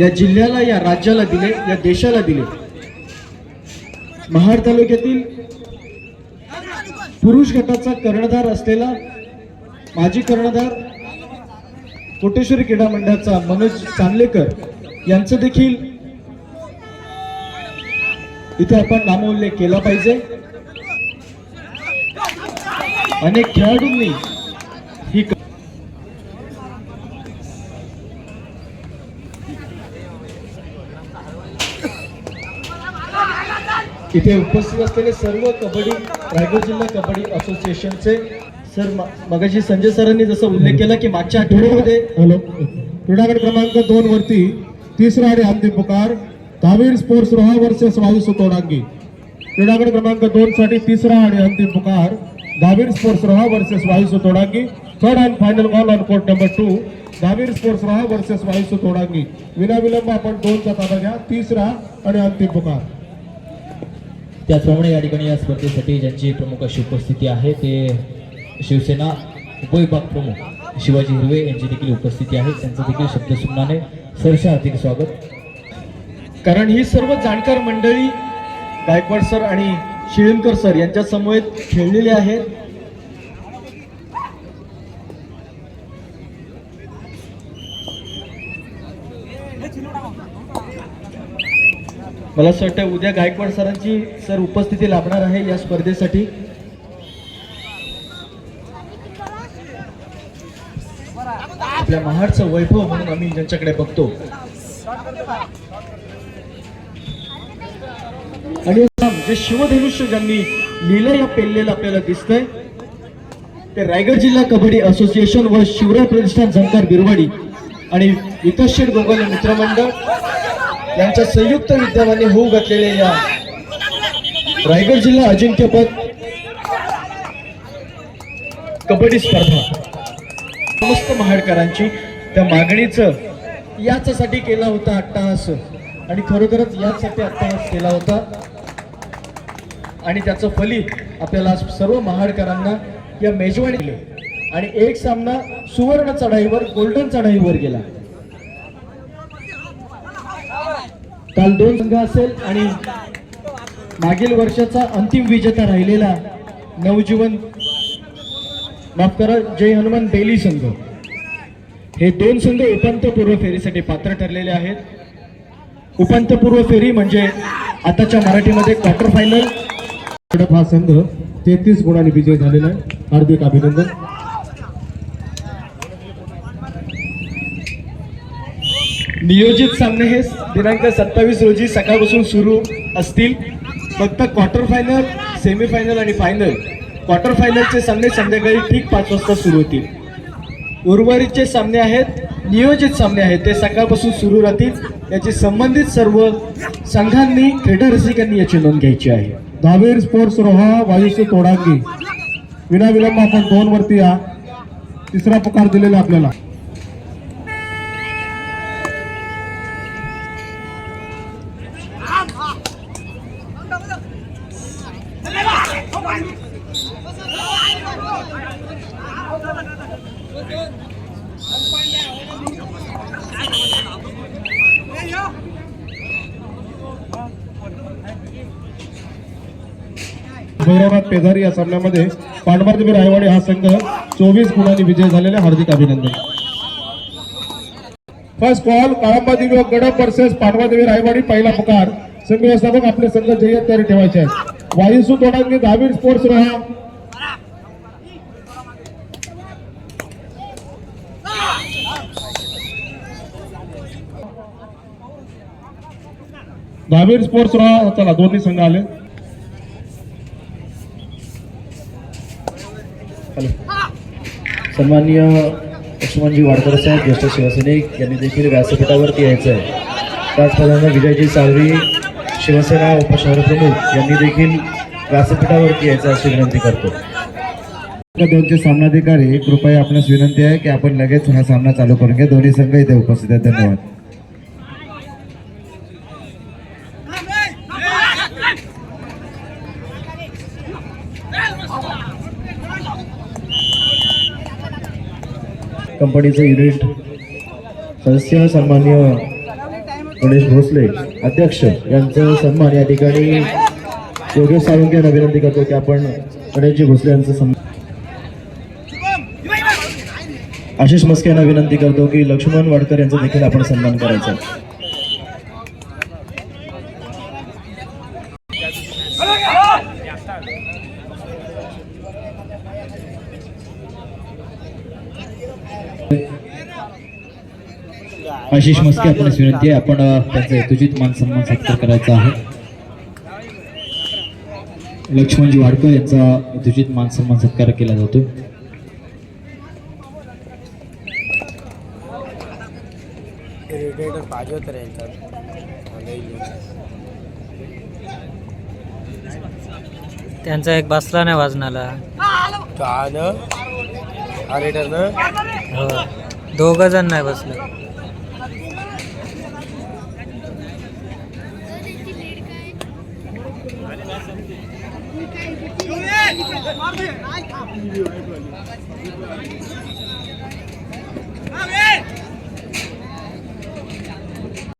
या जिल्ह्याला या राज्याला दिले या देशाला दिले. महाड तालुक्यातील पुरुष गटाचा कर्णधार असलेला माजी कर्णधार कोटेश्वरी क्रीडा मंडळाचा मनोज चांदलेकर यांचं देखील इथे आपण नामोल्लेख केला पाहिजे. अनेक खेळाडूंनी इथे उपस्थित असलेले सर्व कबड्डी रायगड जिल्हा कबड्डी असोसिएशनचे. सर मगाशी संजय सरांनी जसं उल्लेख केला की मागच्या आठवड्यामध्ये हॅलो. क्रीडागड क्रमांक दोन वरती तिसरा आणि अंतिम पुकार दहावीर स्पोर्ट्स रोहा वर्सेस वायू सुतोडांगी. क्रीडागड क्रमांक दोन साठी तिसरा आणि अंतिम पुकार दहावीर स्पोर्ट्स रोहा वर्सेस वायू सुतोडांगी. Third and final ball on court number two दावीर sports Roha versus वायू सुतोडांगी. विनाविलंब आपण दोनचा ताबा घ्या तिसरा आणि अंतिम पुकार. त्याचप्रमाणे या ठिकाणी या स्पर्धेसाठी ज्यांची प्रमुख अशी उपस्थिती आहे ते शिवसेना उपविभाग प्रमुख शिवाजी हिरवे यांची देखील उपस्थिती आहे. त्यांचं देखील शब्दसुमनाने सरसे हार्दिक स्वागत. कारण ही सर्व जाणकार मंडळी गायकवाड सर आणि शिळीमकर सर यांच्या समवेत खेळलेले आहेत. मला असं वाटतं उद्या गायकवाड सरांची सर उपस्थिती लाभणार आहे या स्पर्धेसाठी. आपल्या महाडचं वैभव म्हणून आम्ही ज्यांच्याकडे बघतो. आणि जे शिवधनुष्य ज्यांनी लिहिलं या पेल्लेलं आपल्याला दिसतंय ते रायगड जिल्हा कबड्डी असोसिएशन व शिवराय प्रतिष्ठान झंकार बिरवाडी आणि विकासशेठ गोगोल मित्रमंडळ. यांच्या संयुक्त विद्यमाने होऊ घातलेल्या या रायगड जिल्हा अजिंक्यपद कबड्डी स्पर्धा. समस्त महाडकरांची त्या मागणीचं याच्यासाठी केला होता अट्टाहास आणि खरोखरच याचसाठी अट्टाहास केला होता. आणि त्याचं फलित आपल्याला सर्व महाडकरांना या मेजवानी आणि एक सामना सुवर्ण चढाईवर गोल्डन चढाईवर गेला. काल दोन संघ असेल आणि मागील वर्षाचा अंतिम विजेता राहिलेला नवजीवन माफ करा जय हनुमान बेली संघ. हे दोन संघ उपांत्यपूर्व फेरीसाठी पात्र ठरलेले आहेत. उपांत्यपूर्व फेरी म्हणजे आताच्या मराठीमध्ये क्वार्टर फायनल हा संघ तेहतीस गुणांनी विजय झालेला आहे. हार्दिक अभिनंदन. नियोजित सामने हे दिनांक सत्तावीस रोजी सकाळपासून सुरू असतील. फक्त क्वार्टर फायनल सेमीफायनल आणि फायनल क्वार्टर फायनलचे सामने संध्याकाळी ठीक पाच वाजता सुरू होतील. उर्वरितचे सामने आहेत नियोजित सामने आहेत ते सकाळपासून सुरू राहतील. याची संबंधित सर्व संघांनी क्रीडा रसिकांनी याची नोंद घ्यायची आहे. दहावीर स्पोर्ट्स रोहा वायुसे तोडांगी विनाविलंब आपण दोन वरती या. तिसरा पुकार दिलेला आपल्याला. भैरवनाथ पेधारी या सामन्यामध्ये पांडवारदेवी रायवाडी हा संघ चोवीस गुणांनी विजय झालेले हार्दिक अभिनंदन. फर्स्ट कॉल काळंबा दिव्य गडप वर्सेस पांडवादेवी रायवाडी पहिला पुकार. संघ व्यवस्थापक आपले संघ जय्यत तयारी ठेवायचे आहेत. वायुसू तोडांनी दहावीर स्पोर्ट्स रहा. दहावीर स्पोर्ट्स रहा. चला दोन्ही संघ आले. सन्माननीय लक्ष्मणजी वाडकर साहेब ज्येष्ठ शिवसैनिक यांनी देखील व्यासपीठावरती यायचं आहे त्याचप्रमाणे विजयजी साळवी शिवसेना उपशहर प्रमुख यांनी देखील व्यासपीठावरती यायचं अशी विनंती करतो. दोनचे सामनाधिकारी कृपया आपणास विनंती आहे की आपण लगेच हा सामना चालू करून घ्या. दोन्ही संघ इथे उपस्थित आहेत. धन्यवाद. कंपनीचं युनिट सदस्य सन्मान्य गणेश भोसले अध्यक्ष यांचा सन्मान या ठिकाणी योगेश साळुंके यांना विनंती करतो की आपण गणेशजी भोसले यांचं सन्मान आशिष मस्के यांना विनंती करतो की लक्ष्मण वाडकर यांचा देखील आपण सन्मान करायचा. आशिष मस्के आपणास विनंती आहे आपण त्यांचा यथोचित मान सन्मान सत्कार करायचा आहे. लक्ष्मणजी वाडकर यांचा यथोचित मान सन्मान सत्कार केला जातो. त्यांचा एक बसला नाही वाजनाला. हो. दोघ जण नाही बसलं. Amen!